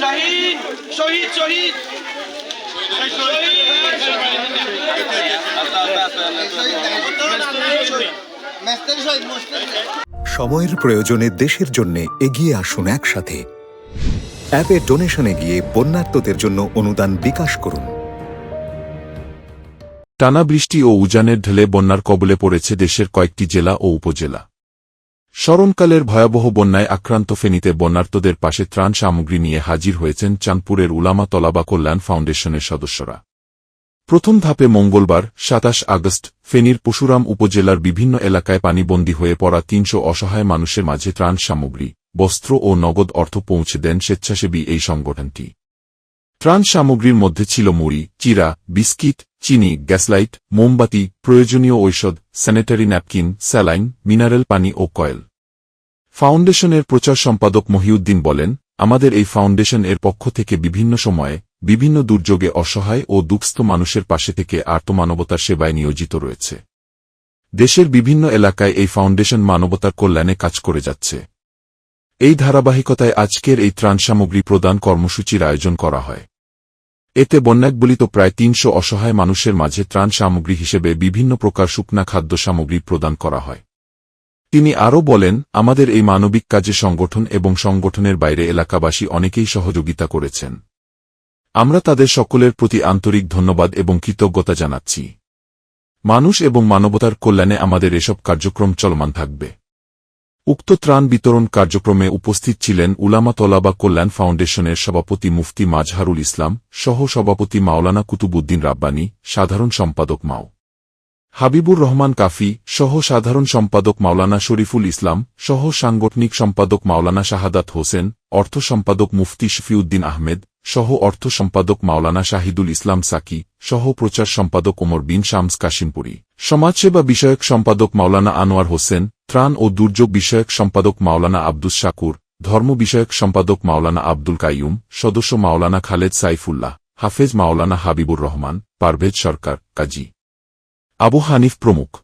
শাহিদ শহীদ শহীদ। সময়ের প্রয়োজনে দেশের জন্য এগিয়ে আসুন একসাথে। অ্যাপে ডোনেশনে গিয়ে বন্যার্তদের জন্য অনুদান বিকাশ করুন। টানা বৃষ্টি ও উজানের ঢেলে বন্যার কবলে পড়েছে দেশের কয়েকটি জেলা ও উপজেলা। স্মরণকালের ভয়াবহ বন্যায় আক্রান্ত ফেনীতে বন্যার্তদের পাশে ত্রাণ সামগ্রী নিয়ে হাজির হয়েছেন চাঁদপুরের উলামা তলাবা কল্যাণ ফাউন্ডেশনের সদস্যরা। প্রথম ধাপে মঙ্গলবার, সাতাশ আগস্ট, ফেনীর পশুরাম উপজেলার বিভিন্ন এলাকায় পানিবন্দী হয়ে পড়া তিনশো অসহায় মানুষের মাঝে ত্রাণ সামগ্রী, বস্ত্র ও নগদ অর্থ পৌঁছে দেন স্বেচ্ছাসেবী এই সংগঠনটি। ত্রাণ সামগ্রীর মধ্যে ছিল মুড়ি, চিরা, বিস্কিট, চিনি, গ্যাসলাইট, মোমবাতি, প্রয়োজনীয় ঔষধ, স্যানিটারি ন্যাপকিন, স্যালাইন, মিনারেল পানি ও কয়েল। ফাউন্ডেশনের প্রচার সম্পাদক মহিউদ্দিন বলেন, আমাদের এই ফাউন্ডেশন এর পক্ষ থেকে বিভিন্ন সময়ে বিভিন্ন দুর্যোগে অসহায় ও দুঃস্থ মানুষের পাশে থেকে আর্তমানবতার সেবায় নিয়োজিত রয়েছে। দেশের বিভিন্ন এলাকায় এই ফাউন্ডেশন মানবতার কল্যাণে কাজ করে যাচ্ছে। এই ধারাবাহিকতায় আজকের এই ত্রাণ সামগ্রী প্রদান কর্মসূচির আয়োজন করা হয়। এতে বন্যাকবলিত প্রায় তিনশো অসহায় মানুষের মাঝে ত্রাণ সামগ্রী হিসেবে বিভিন্ন প্রকার শুকনা খাদ্য সামগ্রী প্রদান করা হয়। তিনি আরও বলেন, আমাদের এই মানবিক কাজে সংগঠন এবং সংগঠনের বাইরে এলাকাবাসী অনেকেই সহযোগিতা করেছেন। আমরা তাদের সকলের প্রতি আন্তরিক ধন্যবাদ এবং কৃতজ্ঞতা জানাচ্ছি। মানুষ এবং মানবতার কল্যাণে আমাদের এসব কার্যক্রম চলমান থাকবে। উক্ত ত্রাণ বিতরণ কার্যক্রমে উপস্থিত ছিলেন উলামা তলাবা কল্যাণ ফাউন্ডেশনের সভাপতি মুফতি মাজহারুল ইসলাম সহ সভাপতি মাওলানা কুতুবুদ্দিন রাব্বানী, সাধারণ সম্পাদক মাও। হাবিবুর রহমান কাফি সহ সাধারণ সম্পাদক মাওলানা শরীফুল ইসলাম সহ সাংগঠনিক সম্পাদক মাওলানা শাহাদাত হোসেন, অর্থ সম্পাদক মুফতি শফিউদ্দিন আহমেদ সহ অর্থ সম্পাদক মাওলানা শাহিদুল ইসলাম সাকি সহ প্রচার সম্পাদক ওমর বিন শামস কাশিমপুরি। সমাজসেবা বিষয়ক সম্পাদক মাওলানা আনোয়ার হোসেন, ত্রাণ ও দুর্যোগ বিষয়ক সম্পাদক মাওলানা আব্দুস শাকুর, ধর্ম বিষয়ক সম্পাদক মাওলানা আব্দুল কাইয়ুম, সদস্য মাওলানা খালেদ সাইফুল্লাহ, হাফেজ মাওলানা হাবিবুর রহমান, পারভেজ সরকার, কাজী। আবু হানিফ প্রমুখ।